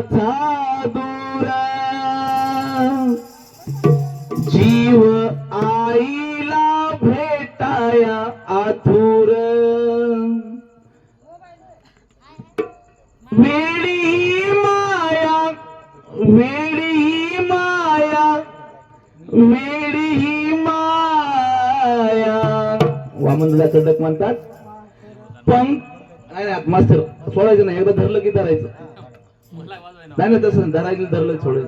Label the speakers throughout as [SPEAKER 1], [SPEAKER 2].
[SPEAKER 1] कोसाचा दूर। जीव आईला भेटाया आथुर वेळी माया वेळी माया वेळी माया। वामनला चडक म्हणतात पण नाही नाही मास्तर सोडायचं नाही एकदा धरलं की धरायचं. नाही नाही तसं धरायचं धरलं
[SPEAKER 2] तुम्हाला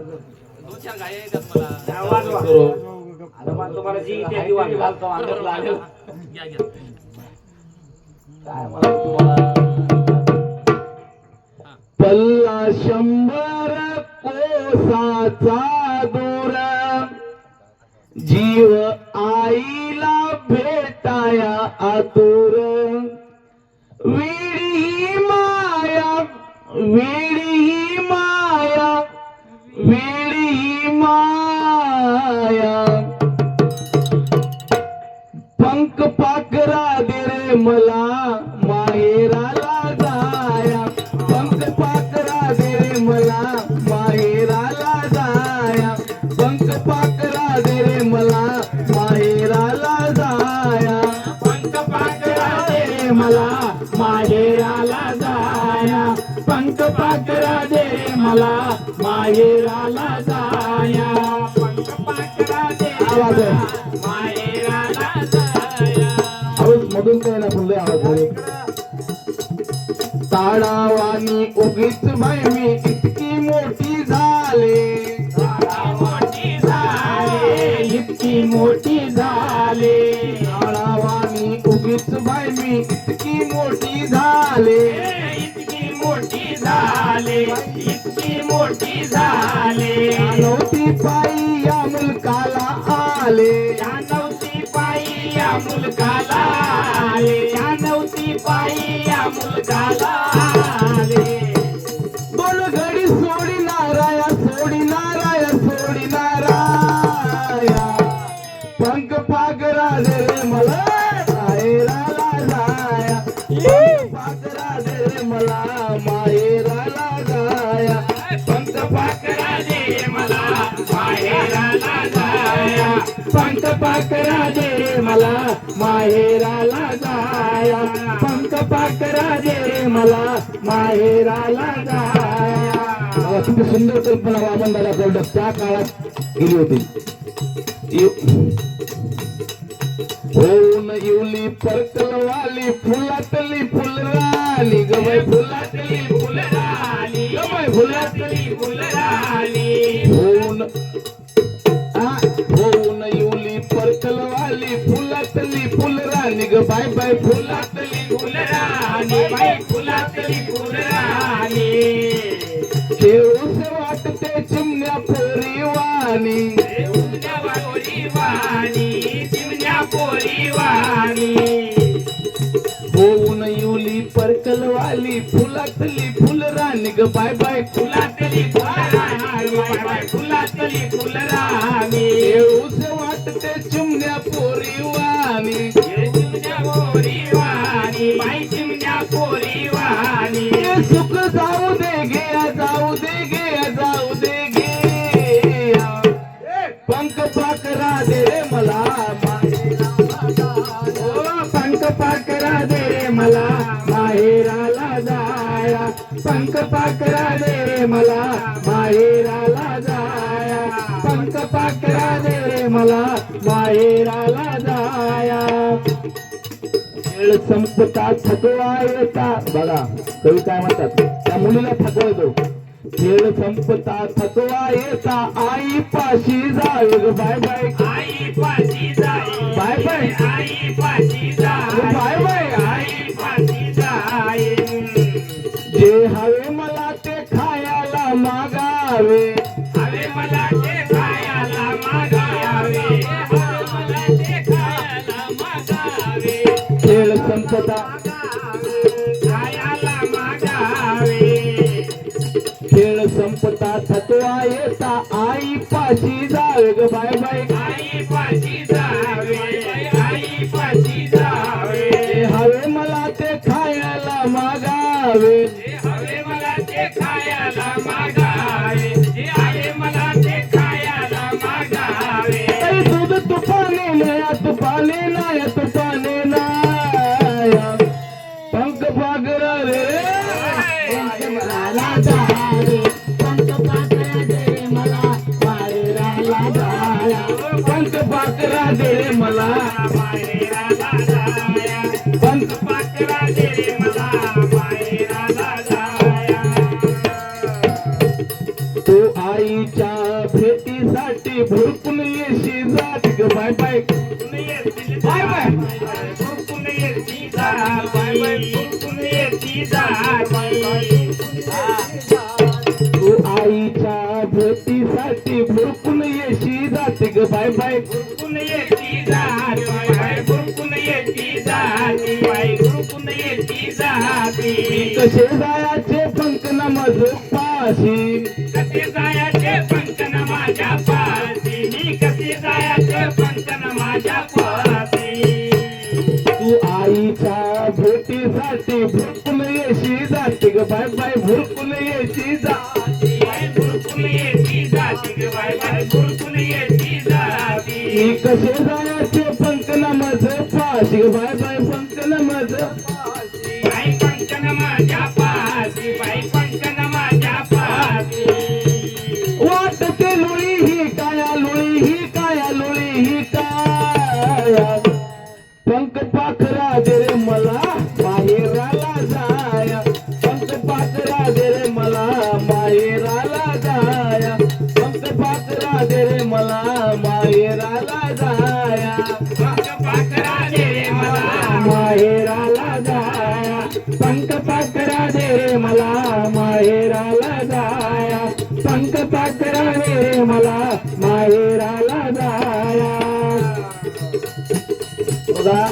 [SPEAKER 1] पल्ला शंभर कोसाचा दूर. जीव आईला भेटाया आतुर. वेळी माया वेळी पंख पाकरा दे मला माहेराला जाया. पंख पाकरा दे आवाज आहे. आवाज मधून काय ना आवाज ताडावानी उगीच बाई इतकी मोठी झाले. नव्हती पायी या मुलकाला आले. नव्हती पायी या मुलकाला आले. नव्हती पायी या मुलकाला आले. बोल घडी सोडी नाराया सोडी नाराया सोडी नाराया. पंख पागरा दे रे मला पागरा दे रे मला माहेराला पाकरा दे रे मला माहेराला जाया. पंख पाकरा दे रे मला माहेराला जाया. बघा, सुंदर कल्पना वामन दादा त्या काळात गेली होती. होऊन येऊली परकलवाली फुलातली फुलराली गवय फुलातली फुलराली गवय फुलातली फुलराली होऊन फुलातली फुलराणी ग बाय बाय फुलातली फुलराणी बाय फुलातली फुलराणी. खेळूस वाटते चिमण्या पोरीवाणी. होऊन येऊली परकलवाली फुलातली फुलराणी ग बाय बाय फुलातली फुलराणी बाय बाय फुलातली फुलराणी. येऊस वाटते चिमण्या पंख पाकरा दे मला माहेराला जाया. खेळ संपता थकवा येता. बघा कवी काय म्हणतात? त्या मुलीला थकवा येतो खेळ संपता थकवा येता. आई पाशी ग बाय बाय.
[SPEAKER 2] आई पाशी जाई
[SPEAKER 1] बाय बाय.
[SPEAKER 2] आई पाशी जाई
[SPEAKER 1] बाय बाय.
[SPEAKER 2] आई पाशी जाई
[SPEAKER 1] जे हवे मला ते खायला मागावे. पाशी जावे ग बाय बाय.
[SPEAKER 2] आई पाशी जावे आई पाशी जावे
[SPEAKER 1] हवे मला ते खायला मागावे. बाय बाय.
[SPEAKER 2] बाय बाय. बाय बाय
[SPEAKER 1] तू आईच्या भेटीसाठी भरपूर येशी जाते ग. बाय बाय.
[SPEAKER 2] फुरकून येती जा बाय फुरकून येती जा बाय फुरकून येती
[SPEAKER 1] कसे जायाचे पंख मज पाशी? ग बाय बाय भरपूर येशी जाती.
[SPEAKER 2] बाय फुरकून येती जाती. ग बाय बाय फुरकून येती जाती.
[SPEAKER 1] कसे जायाचे पंख पाखरा दे रे मला माहेराला जाया. पंख पाखरा दे रे मला माहेराला जाया. बघा